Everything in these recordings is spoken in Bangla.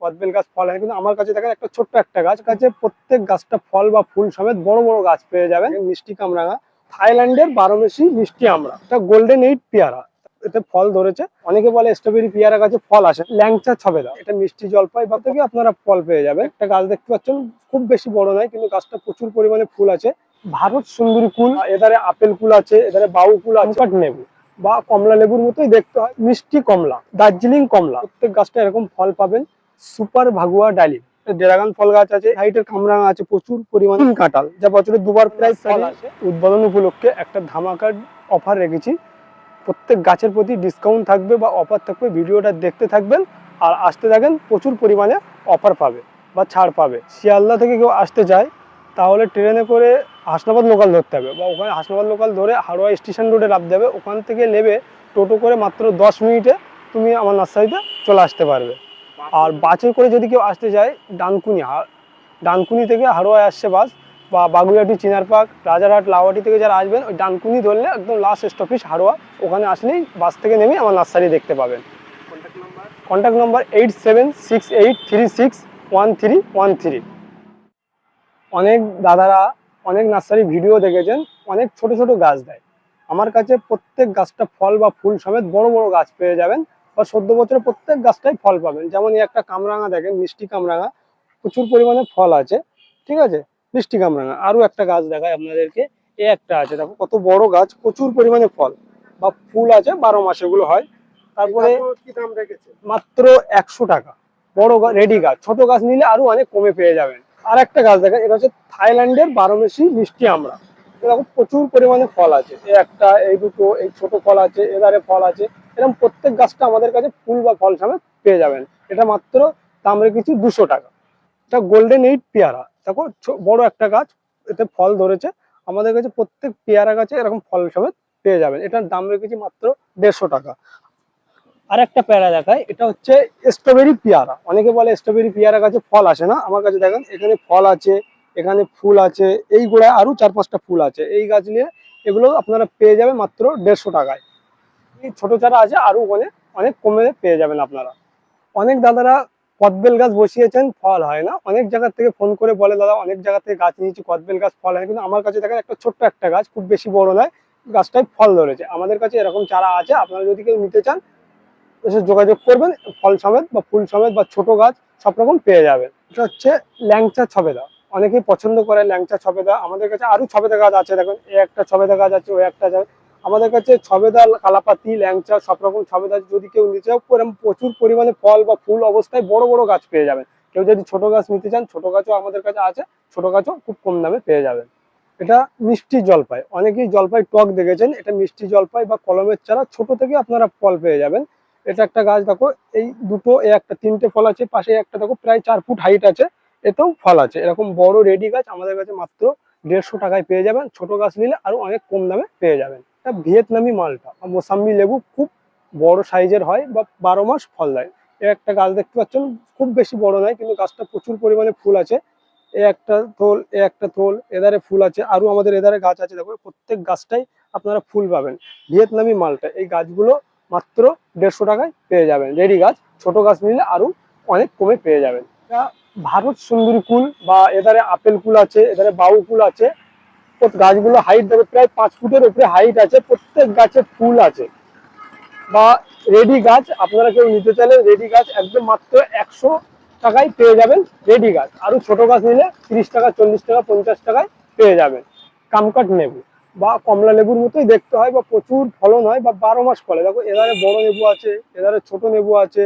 কদবেল গাছ ফল হয়। কিন্তু আমার কাছে দেখেন একটা ছোট্ট একটা গাছ। কাছে প্রত্যেক গাছটা ফল বা ফুল সমেত বড় বড় গাছ পেয়ে যাবেন। মিষ্টি কামরাঙা। থাইল্যান্ডের বারোমেশি মিষ্টি আমরা। এটা গোল্ডেন এইট পেয়ারা। এতে ফল ধরেছে। অনেকে বলে স্ট্রবেরি পেয়ারা গাছে ফল আসে। ল্যাংচা ছবেদা এটা মিষ্টি জলপাই বা থেকে আপনারা ফল পেয়ে যাবেন। একটা গাছ দেখতে পাচ্ছেন খুব বেশি বড় নয় কিন্তু গাছটা প্রচুর পরিমাণে ফুল আছে। ভারত সুন্দরী কুল। এধারে আপেল কুল আছে এধারে বাউ কুল আছে। নেবু বা কমলা লেবুর মতোই দেখতে হয়। মিষ্টি কমলা। দার্জিলিং কমলা। প্রত্যেক গাছটা এরকম ফল পাবেন। সুপার ভাগুয়া ডালিম। ড্রাগন ফল গাছ আছে হাইটের কামরাঙা আছে প্রচুর পরিমাণে কাঁঠাল। যা বছরে দুবার প্রায় ফল আছে উদ্বোধন উপলক্ষে একটা ধামাকার অফার রেখেছি। প্রত্যেক গাছের প্রতি ডিসকাউন্ট থাকবে বা অফার থাকবে ভিডিওটা দেখতে থাকবেন আর আসতে থাকেন প্রচুর পরিমাণে অফার পাবে বা ছাড় পাবে। শিয়ালদা থেকে কেউ আসতে চায় তাহলে ট্রেনে করে হাসনাবাদ লোকাল ধরতে হবে বা ওখানে হাসনাবাদ লোকাল ধরে হাড়োয়া স্টেশন রোডে নামতে দেবে ওখান থেকে নেবে টোটো করে মাত্র দশ মিনিটে তুমি আমার নার্সারিতে চলে আসতে পারবে। আর বাসে করে যদি কেউ আসতে চায় ডানকুনি ডানকুনি থেকে হাড়োয়ায় আসছে বাস বা বাগুইহাটি চিনার পার্ক রাজারহাট লাওয়াটি থেকে যারা আসবেন ওই ডানকুনি ধরলে একদম লাস্ট স্টপেজ হাড়োয়া। ওখানে আসলেই বাস থেকে নেমে আমার নার্সারি দেখতে পাবেন। Contact number eight seven six eight three six one three one three অনেক দাদারা অনেক নার্সারি ভিডিও দেখেছেন অনেক ছোট ছোট গাছ দেয়। আমার কাছে প্রত্যেক গাছটা ফল বা ফুল সমেত বড় বড় গাছ পেয়ে যাবেন। বা চোদ্দ বছরে প্রত্যেক গাছটাই ফল পাবেন। যেমন এই একটা কামরাঙা দেখেন মিষ্টি কামরাঙা প্রচুর পরিমাণে ফল আছে ঠিক আছে? মিষ্টি কামরাঙা। আরও একটা গাছ দেখায় আপনাদেরকে এ একটা আছে দেখো কত বড় গাছ প্রচুর পরিমাণে ফল বা ফুল আছে বারো মাস এগুলো হয়। তারপরে দাম রেখেছে মাত্র একশো টাকা। বড় রেডি গাছ। ছোট গাছ নিলে আরও অনেক কমে পেয়ে যাবেন। আর একটা গাছ দেখেন এটা হচ্ছে থাইল্যান্ডের বারো বারোমেশি মিষ্টি আমরা এরকম প্রচুর পরিমাণে ফল আছে। এই একটা, এই দুটো, এই ছোট ফল আছে, এধারে ফল আছে। এরকম প্রত্যেক গাছটা আমাদের কাছে ফুল বা ফল সমেত পেয়ে যাবেন। এটা মাত্র দাম কিছু দুশো টাকা। এটা গোল্ডেন এইট পেয়ারা। দেখো বড় একটা গাছ, এতে ফল ধরেছে। আমাদের কাছে প্রত্যেক পেয়ারা গাছে এরকম ফল সমেত পেয়ে যাবেন। এটার দাম রেখেছি মাত্র দেড়শো টাকা। আর একটা পেয়ারা দেখায় এটা হচ্ছে স্ট্রবেরি পেয়ারা। অনেকে বলে স্ট্রবেরি পেয়ারা গাছে ফল আসে না। আমার কাছে দেখেন, এখানে ফল আছে এখানে ফুল আছে, এই গোড়ায় আরও চার পাঁচটা ফুল আছে। এই গাছ নিয়ে এগুলো আপনারা পেয়ে যাবেন মাত্র দেড়শো টাকায়। এই ছোট চারা আছে, আরও ওখানে অনেক কমে পেয়ে যাবেন আপনারা। অনেক দাদারা কদবেল গাছ বসিয়েছেন, ফল হয় না। অনেক জায়গা থেকে ফোন করে বলে, দাদা, অনেক জায়গা থেকে গাছ নিয়েছি, কদবেল গাছ ফল হয় কিন্তু আমার কাছে দেখেন একটা ছোট্ট একটা গাছ, খুব বেশি বড় নয়, গাছটায় ফল ধরেছে। আমাদের কাছে এরকম চারা আছে, আপনারা যদি কেউ নিতে চান, এসে যোগাযোগ করবেন, ফল সমেত বা ফুল সমেত বা ছোট গাছ সব রকম পেয়ে যাবেন। এটা হচ্ছে ল্যাংচা ছবেদা। অনেকেই পছন্দ করে ল্যাংচা ছবেদা। আমাদের কাছে আরও ছবেদা গাছ আছে, দেখুন এই একটা ছবেদা গাছ আছে ওই একটা আমাদের কাছে ছবেদা, কালাপাতি, ল্যাংচা, সব রকম ছবেদা যদি কেউ নিতে চাও প্রচুর পরিমাণে ফল বা ফুল অবস্থায় বড় বড় গাছ পেয়ে যাবেন কেউ যদি ছোট গাছ নিতে চান, ছোট গাছও আমাদের কাছে আছে, ছোট গাছও খুব কম দামে পেয়ে যাবেন এটা মিষ্টি জলপাই। অনেকেই জলপাই টক দেখেছেন, এটা মিষ্টি জলপাই বা কলমের চারা, ছোট থেকে আপনারা ফল পেয়ে যাবেন। এটা একটা গাছ, দেখো, এই দুটো, এ একটা, তিনটে ফল আছে, পাশে একটা, দেখো, প্রায় চার ফুট হাইট আছে। এতেও ফল আছে। এরকম বড় রেডি গাছ আমাদের কাছে মাত্র দেড়শো টাকায় পেয়ে যাবেন। ছোট গাছ নিলে আরও অনেক কম দামে পেয়ে যাবেন। এটা ভিয়েতনামি মালটা। মোসাম্বি লেবু খুব বড় সাইজের হয় বা বারো মাস ফল দেয়। এ একটা গাছ দেখতে পাচ্ছেন, খুব বেশি বড় নয়, কিন্তু গাছটা প্রচুর পরিমাণে ফুল আছে। এ একটা থোল, এ একটা থোল, এধারে ফুল আছে। আরও আমাদের এধারে গাছ আছে দেখো প্রত্যেক গাছটাই আপনারা ফুল পাবেন। ভিয়েতনামি মালটা, এই গাছগুলো মাত্র দেড়শো টাকায় পেয়ে যাবেন। রেডি গাছ, ছোট গাছ নিলে আরও অনেক কমে পেয়ে যাবেন। ভারত সুন্দরী কুল বা এধারে আপেল কুল আছে, এধারে বাউ কুল আছে গাছগুলো হাইট দেবে প্রায় পাঁচ ফুটের উপরে হাইট আছে, প্রত্যেক গাছে ফুল আছে। বা রেডি গাছ, আপনারা কেউ নিতে চাইলে রেডি গাছ একদম মাত্র একশো টাকায় পেয়ে যাবেন রেডি গাছ। আরও ছোট গাছ নিলে তিরিশ টাকা, চল্লিশ টাকা, পঞ্চাশ টাকায় পেয়ে যাবেন। কামকাট লেবু বা কমলা লেবুর মতোই দেখতে হয় বা প্রচুর ফলন হয় বা বারো মাস ফলে। দেখো, এধারে বড় লেবু আছে, এধারে ছোট লেবু আছে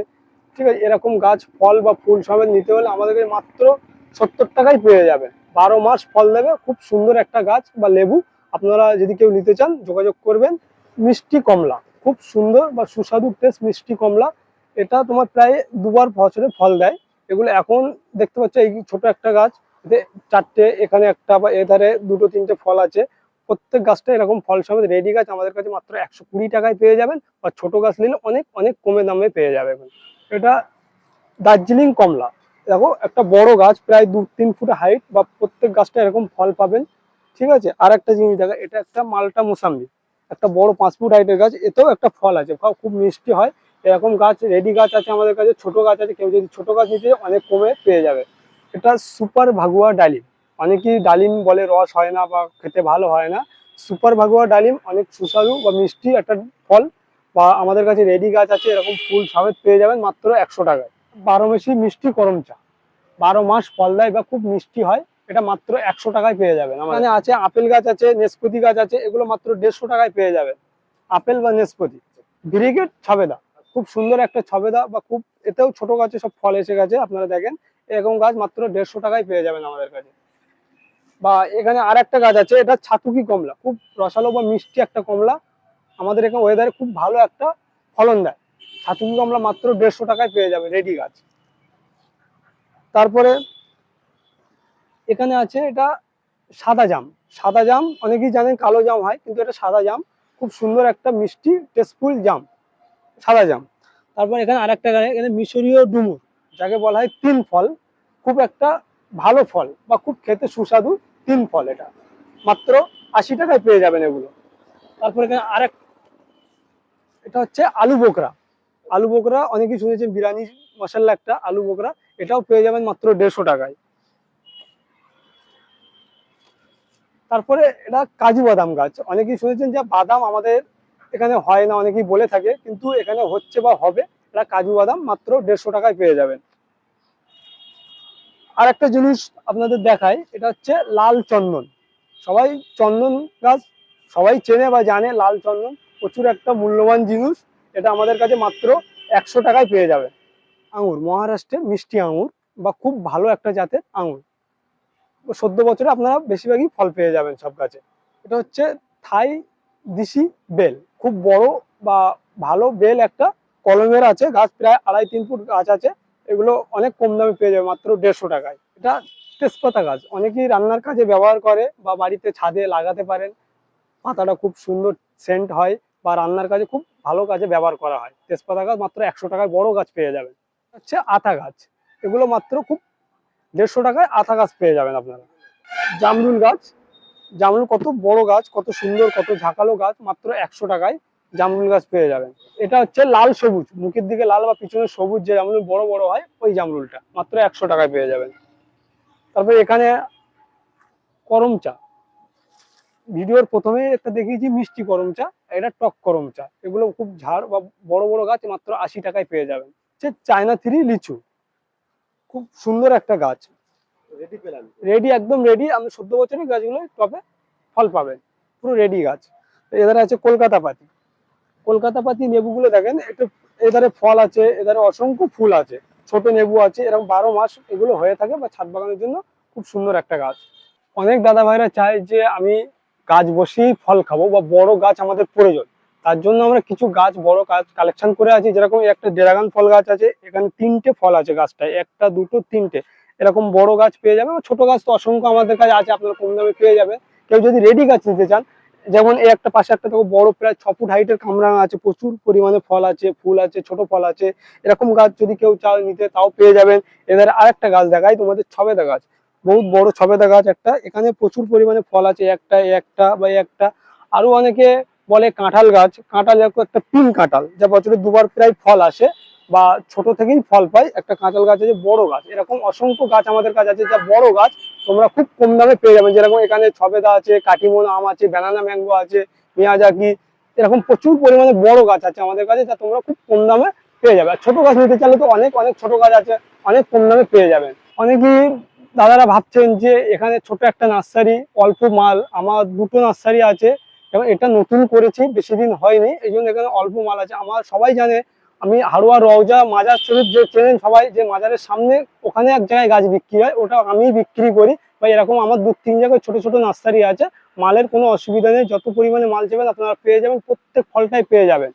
ঠিক আছে এরকম গাছ, ফল বা ফুল সমেত নিতে হলে আমাদেরকে মাত্র সত্তর টাকায় পেয়ে যাবেন বারো মাস ফল দেবে, খুব সুন্দর একটা গাছ বা লেবু। আপনারা যদি কেউ নিতে চান, যোগাযোগ করবেন। মিষ্টি কমলা, খুব সুন্দর বা সুস্বাদু টেস্ট মিষ্টি কমলা। এটা তোমার প্রায় দুবার বছরে ফল দেয়। এগুলো এখন দেখতে পাচ্ছ, এই ছোট একটা গাছ। এতে চারটে, এখানে একটা বা এধারে দুটো, তিনটে ফল আছে। প্রত্যেক গাছটা এরকম ফল সমেত রেডি গাছ আমাদের কাছে মাত্র একশো কুড়ি টাকায় পেয়ে যাবেন। বা ছোট গাছ নিলে অনেক অনেক কমে দামে পেয়ে যাবেন। এটা দার্জিলিং কমলা। দেখো, একটা বড় গাছ, প্রায় দু, তিন ফুট হাইট বা প্রত্যেক গাছটা এরকম ফল পাবেন, ঠিক আছে? আর একটা জিনিস দেখা, এটা একটা মালটা মোসাম্বি। একটা বড় পাঁচ ফুট হাইটের গাছ, এতেও একটা ফল আছে ফল খুব মিষ্টি হয়। এরকম গাছ, রেডি গাছ আছে আমাদের কাছে, ছোট গাছ আছে, কেউ যদি ছোট গাছ নিতে অনেক কমে পেয়ে যাবে। এটা সুপার ভাগুয়া ডালিম। অনেকেই ডালিম বলে রস হয় না বা খেতে ভালো হয় না। সুপার ভাগুয়া ডালিম অনেক সুস্বাদু বা মিষ্টি একটা ফল। বা আমাদের কাছে রেডি গাছ আছে, এরকম ফুল সমেত পেয়ে যাবেন মাত্র একশো টাকায়। বারো মাসি মিষ্টি করম চা। বারো মাস ফল দেয় বা খুব মিষ্টি হয়, এটা মাত্র একশো টাকায় পেয়ে যাবেন। আমাদের আছে আপেল গাছ আছে, নেসপতি গাছ আছে, এগুলো মাত্র দেড়শো টাকায় পেয়ে যাবেন। আপেল বা নেসপতি। ব্রিগেড ছবেদা। খুব সুন্দর একটা ছবেদা বা খুব এতেও ছোট গাছে সব ফল এসে গেছে, আপনারা দেখেন। এরকম গাছ মাত্র দেড়শো টাকায় পেয়ে যাবেন আমাদের কাছে। বা এখানে আর একটা গাছ আছে, এটা ছাতুকি কমলা। খুব রসালো বা মিষ্টি একটা কমলা। আমাদের এখানে ওয়েদারে খুব ভালো একটা ফলন দেয়। ছাতুকি কমলা মাত্র দেড়শো টাকায় পেয়ে যাবে রেডি গাছ। তারপরে এখানে আছে এটা সাদা জাম। সাদা জাম অনেকেই জানেন কালো জাম হয়, কিন্তু এটা সাদা জাম। খুব সুন্দর একটা মিষ্টি টেস্টফুল জাম। সাদা জাম। তারপর এখানে আরেকটা গাছ, এখানে মিশরীয় ডুমুর, যাকে বলা হয় তিন ফল। খুব একটা ভালো ফল বা খুব খেতে সুস্বাদু তিন ফল এটা। মাত্র আশি টাকায় পেয়ে যাবেন এগুলো। তারপর এখানে আরেক এটা হচ্ছে আলু বোকরা। আলু বোকরা, অনেকেই শুনেছেন বিরিয়ানি, মশলা একটা আলু বোকরা, এটাও পেয়ে যাবেন মাত্র দেড়শো টাকায়। তারপরে এটা কাজু বাদাম গাছ। অনেকেই শুনেছেন যে বাদাম আমাদের এখানে হয় না, অনেকেই বলে থাকে, কিন্তু এখানে হচ্ছে বা হবে, এটা কাজু বাদাম মাত্র দেড়শো টাকায় পেয়ে যাবেন। আর একটা জিনিস আপনাদের দেখায় এটা হচ্ছে লাল চন্দন। সবাই চন্দন গাছ, সবাই চেনে বা জানে লাল চন্দন। প্রচুর একটা মূল্যবান জিনিস, এটা আমাদের কাছে মাত্র একশো টাকায় পেয়ে যাবে। আঙুর, মহারাষ্ট্রের মিষ্টি আঙুর বা খুব ভালো একটা জাতের আঙুর। সদ্য বছরে আপনারা বেশিরভাগই ফল পেয়ে যাবেন সব গাছে। এটা হচ্ছে থাই দিশি বেল। খুব বড় বা ভালো বেল একটা কলমের আছে, গাছ প্রায় আড়াই তিন ফুট গাছ আছে, এগুলো অনেক কম দামে পেয়ে যাবে, মাত্র দেড়শো টাকায়। এটা তেজপাতা গাছ। অনেকেই রান্নার কাজে ব্যবহার করে বা বাড়িতে ছাদে লাগাতে পারেন। পাতাটা খুব সুন্দর সেন্ট হয় বা রান্নার কাজে খুব ভালো কাজে ব্যবহার করা হয়। তেজপাতা গাছ মাত্র একশো টাকায় বড় গাছ পেয়ে যাবেন। হচ্ছে আতা গাছ। এগুলো মাত্র খুব দেড়শো টাকায় আতা গাছ পেয়ে যাবেন আপনারা। জামরুল গাছ। জামরুল কত বড় গাছ, কত সুন্দর, কত ঝাঁকালো গাছ, মাত্র একশো টাকায় জামরুল গাছ পেয়ে যাবেন। এটা হচ্ছে লাল সবুজ। মুখের দিকে লাল বা পিছনে সবুজ যে জামরুল বড় বড় হয়, ওই জামরুলটা মাত্র একশো টাকায় পেয়ে যাবেন। তারপরে এখানে করম চা ভিডিওর প্রথমে একটা দেখিয়েছি মিষ্টি করম চা এটা টক করম চা। এগুলো খুব ঝাড় বা বড় বড় গাছ মাত্র আশি টাকায় পেয়ে যাবেন। সে চায়না থ্রি লিচু। খুব সুন্দর একটা গাছ। রেডি পেলাম। রেডি একদম রেডি আপনি চোদ্দ বছরের গাছগুলো টবে ফল পাবেন। পুরো রেডি গাছ। এধারে আছে কলকাতা পাতি। কলকাতা পাতি নেবুগুলো দেখেন একটু এধারে ফল আছে এধারে অসংখ্য ফুল আছে। ছোট নেবু আছে এরকম বারো মাস এগুলো হয়ে থাকে বা ছাদ বাগানের জন্য খুব সুন্দর একটা গাছ। অনেক দাদা ভাইরা চায় যে আমি গাছ বসিয়েই ফল খাব বা বড় গাছ আমাদের প্রয়োজন। তার জন্য আমরা কিছু গাছ, বড় গাছ কালেকশন করে আছি। যেরকম একটা ড্রাগন ফল গাছ আছে, এখানে তিনটে ফল আছে গাছটায়। একটা, দুটো, তিনটে। এরকম বড় গাছ পেয়ে যাবে ছোট গাছ তো অসংখ্য আমাদের কাছে আছে, আপনারা কম দামে পেয়ে যাবেন। কেউ যদি রেডি গাছ নিতে চান, যেমন এই একটা পাশে একটা দেখো বড় প্রায় ছ ফুট হাইটের কামরাঙা আছে, প্রচুর পরিমাণে ফল আছে, ফুল আছে, ছোট ফল আছে। এরকম গাছ যদি কেউ চাও নিতে, তাও পেয়ে যাবেন। এদের আরেকটা গাছ দেখাই, তোমাদের ছবেদা গাছ। বহুত বড় ছবেদা গাছ একটা। এখানে প্রচুর পরিমাণে ফল আছে, একটা একটা বা একটা। আরও অনেকে বলে কাঁঠাল গাছ। কাঁঠাল একটা পিন কাঁঠাল, যা বছরে দুবার প্রায় ফল আসে বা ছোট থেকেই ফল পাই একটা কাঁঠাল গাছ আছে বড় গাছ। এরকম অসংখ্য গাছ আমাদের কাছে আছে, যা বড় গাছ। তোমরা খুব কম দামে পেয়ে যাবে। যেরকম এখানে ছবেদা আছে কাটিমন আম আছে ব্যানানা ম্যাঙ্গো আছে, মিয়াজাকি। এরকম প্রচুর পরিমাণে বড় গাছ আছে আমাদের কাছে, যা তোমরা খুব কম দামে পেয়ে যাবে। আর ছোট গাছ নিতে চাইলে তো অনেক অনেক ছোট গাছ আছে, অনেক কম দামে পেয়ে যাবেন অনেকেই দাদারা ভাবছেন যে এখানে ছোট একটা নার্সারি, অল্প মাল, আমার দুটো নার্সারি আছে এবং এটা নতুন করেছি, বেশি দিন হয়নি, এই জন্য এখানে অল্প মাল আছে। আমার সবাই জানে, আমি হাড়ুয়া, রওজা, মাজার শরীফ যে চেনেন সবাই, যে মাজারের সামনে ওখানে এক জায়গায় গাছ বিক্রি হয়, ওটা আমি বিক্রি করি বা এরকম আমার দু, তিন জায়গায় ছোট ছোট নার্সারি আছে। মালের কোনো অসুবিধা নেই, যত পরিমাণে মাল চাইবেন আপনারা পেয়ে যাবেন, প্রত্যেক ফলটাই পেয়ে যাবেন।